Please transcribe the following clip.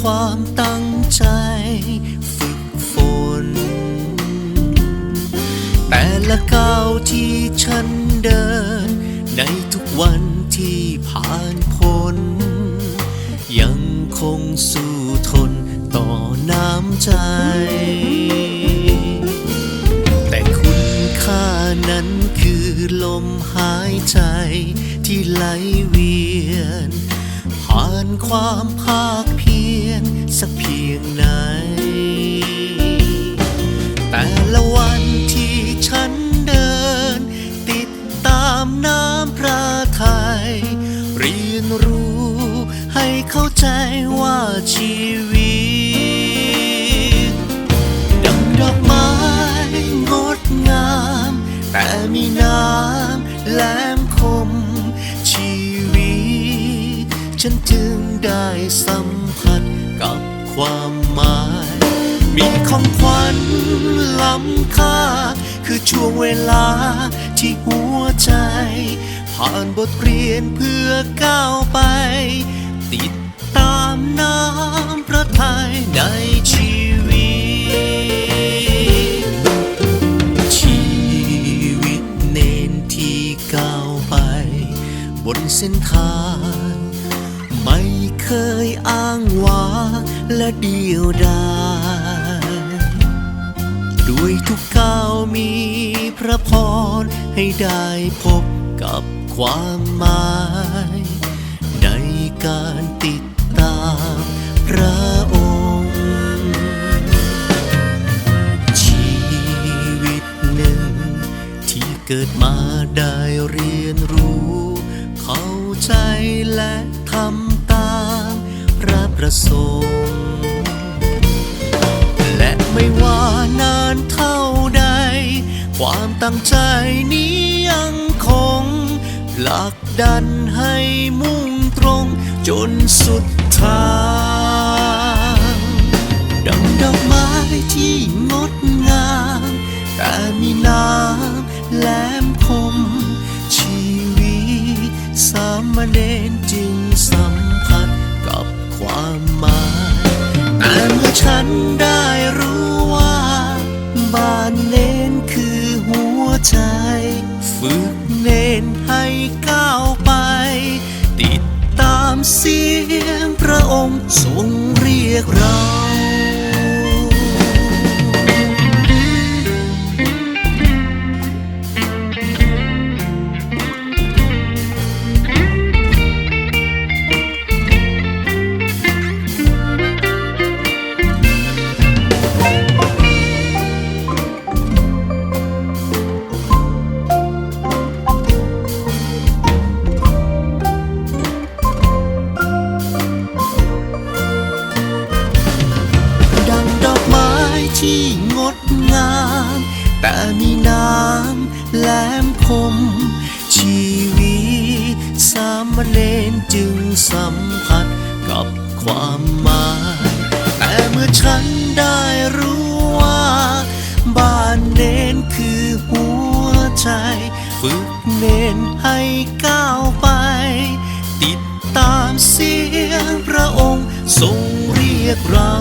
ความตั้งใจฝึกฝน แต่ละก้าวที่ฉันเดิน ในทุกวันที่ผ่านพ้น ยังคงสู้ทนต่อน้ำใจ แต่คุณค่านั้นคือลมหายใจที่ไหลเวียนผ่านความภาค ชีวิต ดังดอกไม้งดงาม แต่มีน้ำแหลมคม ชีวิต ฉันจึงได้สัมผัสกับความหมาย มีของขวัญล้ำค่า คือช่วงเวลาที่หัวใจ ผ่านบทเรียนเพื่อก้าวไปำพระทัยในชีวิต ชีวิตเน้นที่ก้าวไป บนเส้นทาง ไม่เคยอ้างว้างและเดียวดายด้วยทุกก้าวมีพระพรให้ได้พบกับความหมาย ในการติดตามพระ เกิดมาได้เรียนรู้ เข้าใจและทำตามพระประสงค์และไม่ว่านานเท่าใด ความตั้งใจนี้ยังคงผลักดันให้มุ่งตรงจนสุดทางดังดอกไม้ที่งดงาม แต่มีน้ำ แหลมคม ชีวิตสามเณรจึงสัมผัสกับความหมายแต่เมื่อฉันได้รู้ว่า บ้านเนนคือหัวใจ ฝึกเน้นให้ก้าวไป ติดตามเสียงพระองค์ทรงเรียกเรา ที่งดงาม แต่มีน้ำแหลมคม ชีวิตสามเณรจึงสัมผัสกับความหมาย แต่เมื่อฉันได้รู้ว่า บ้านเน้นคือหัวใจ ฝึกเน้นให้ก้าวไป ติดตามเสียงพระองค์ทรงเรียกเรา